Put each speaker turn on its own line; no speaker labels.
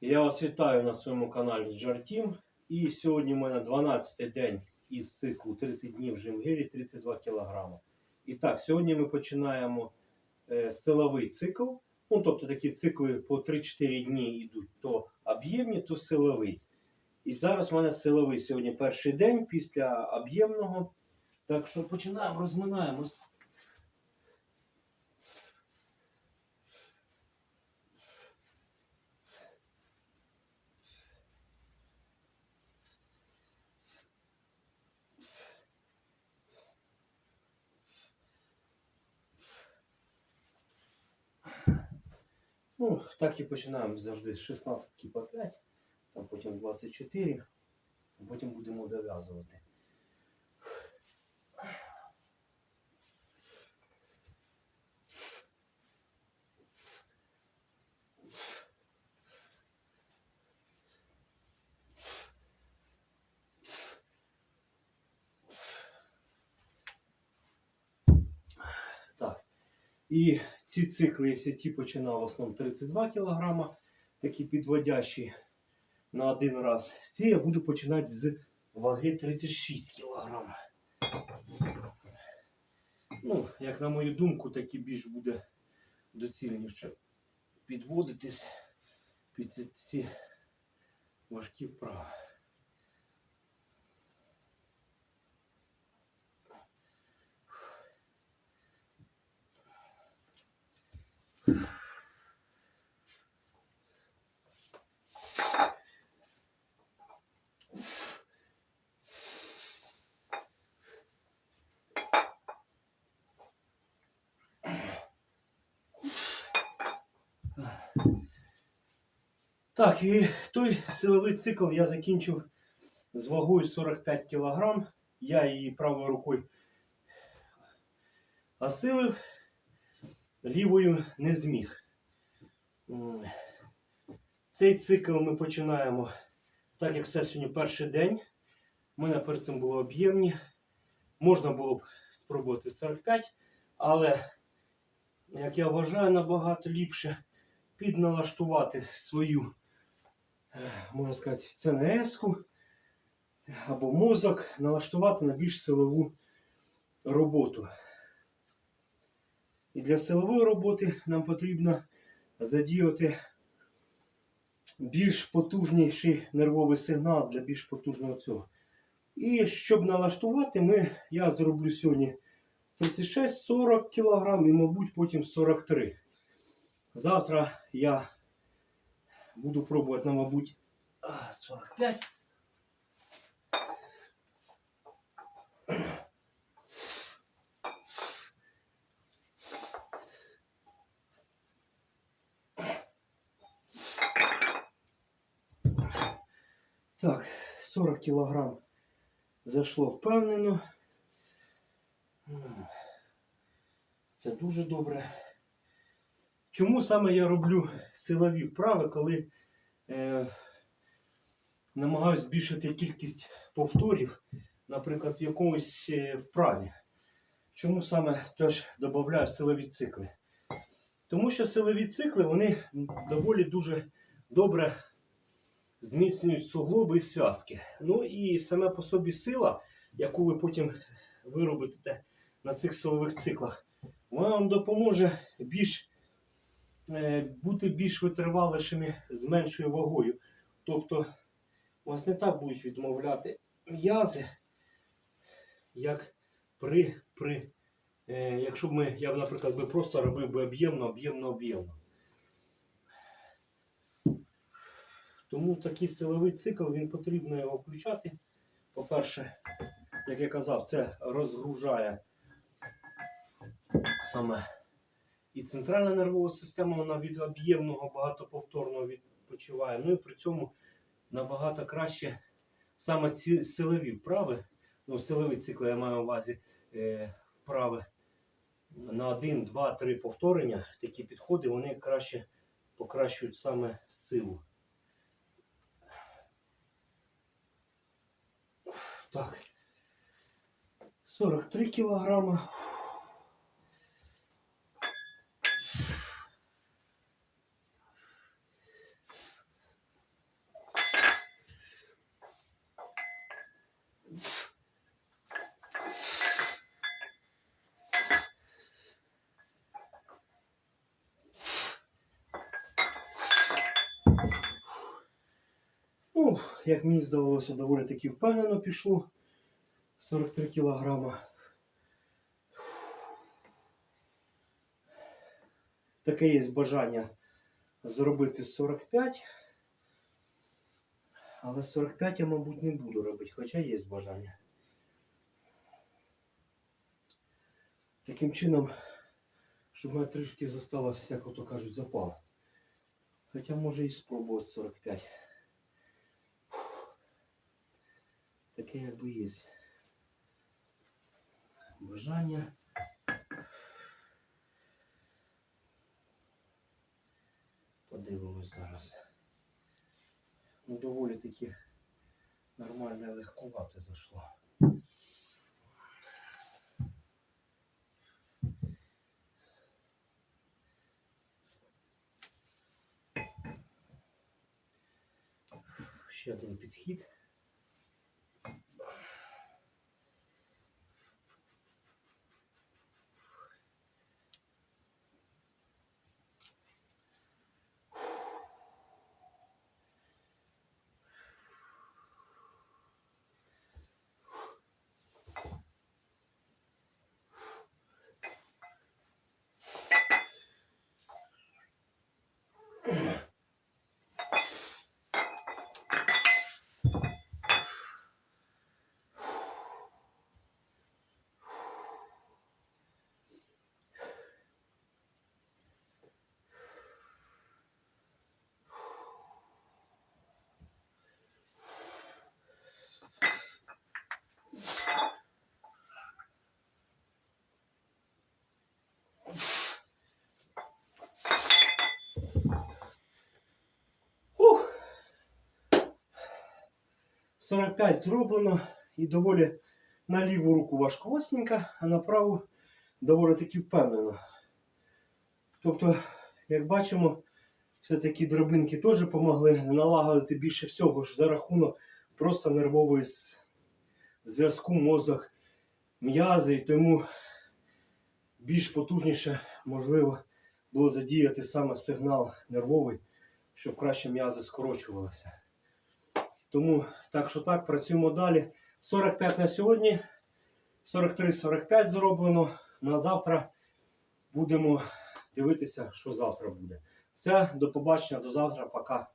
Я вас вітаю на своєму каналі Джартім. І сьогодні в мене 12 день із циклу 30 днів Жимгирі 32 кг. І так, сьогодні ми починаємо е, силовий цикл. Ну, тобто такі цикли по 3-4 дні йдуть то об'ємні, то силовий. І зараз в мене силовий сьогодні перший день після об'ємного. Так що починаємо, розминаємось. Ну, так і починаємо завжди з 16 по 5, там потім 24, а потім будемо дов'язувати. Так. І ці цикли, ті починав в основному 32 кг, такі підводящі на один раз, ці я буду починати з ваги 36 кг. Ну, як на мою думку, такі більш буде доцільніше підводитись під ці важкі вправи. Так, і той силовий цикл я закінчив з вагою 45 кг. Я її правою рукою осилив, лівою не зміг. Цей цикл ми починаємо, так як це сьогодні перший день. У мене перед цим було об'ємні. Можна було б спробувати 45, але, як я вважаю, набагато ліпше підналаштувати свою, можна сказати, ЦНС-ку або мозок, налаштувати на більш силову роботу. І для силової роботи нам потрібно задіяти більш потужніший нервовий сигнал для більш потужного цього. І щоб налаштувати, ми, я зроблю сьогодні 36-40 кг і, мабуть, потім 43 Завтра я буду пробувати, на, мабуть, а, 45. Так, 40 кілограм зайшло впевнено. Це дуже добре. Чому саме я роблю силові вправи, коли е, намагаюся збільшити кількість повторів, наприклад, в якомусь е, вправі? Чому саме теж додаю силові цикли? Тому що силові цикли вони доволі дуже добре зміцнюють суглоби і зв'язки. Ну і саме по собі сила, яку ви потім виробите на цих силових циклах, вона вам допоможе більш бути більш витривалішими з меншою вагою. Тобто у вас не так будуть відмовляти м'язи, як при, при е, якщо б ми, я б, наприклад, би просто робив би об'ємно, об'ємно, об'ємно. Тому такий силовий цикл він потрібно його включати. По-перше, як я казав, це розгружає саме і центральна нервова система, вона від об'ємного багатоповторного відпочиває. Ну і при цьому набагато краще саме ці силові вправи, ну, силові цикли я маю на увазі е, вправи на 1, 2, 3 повторення, такі підходи, вони краще покращують саме силу. Так. 43 кілограма. Ну, як мені здавалося, доволі таки впевнено пішло. 43 кілограма. Таке є бажання зробити 45. Але 45 я, мабуть, не буду робити, хоча є бажання. Таким чином, щоб мене трішки зосталось, як ото кажуть, запал. Хоча може і спробувати 45. Таке якби є. Бажання. Подивимось зараз. Ну, доволі таки нормально і легковато зайшло. Ще один підхід. 45 зроблено і доволі на ліву руку важкосінько, а на праву доволі таки впевнено. Тобто, як бачимо, все-таки дробинки теж допомогли налагодити більше всього ж за рахунок просто нервової зв'язку мозок, м'язи, і тому більш потужніше можливо було задіяти саме сигнал нервовий, щоб краще м'язи скорочувалися. Тому так що так, працюємо далі. 45 на сьогодні, 43-45 зроблено. На завтра будемо дивитися, що завтра буде. Все, до побачення, до завтра, пока.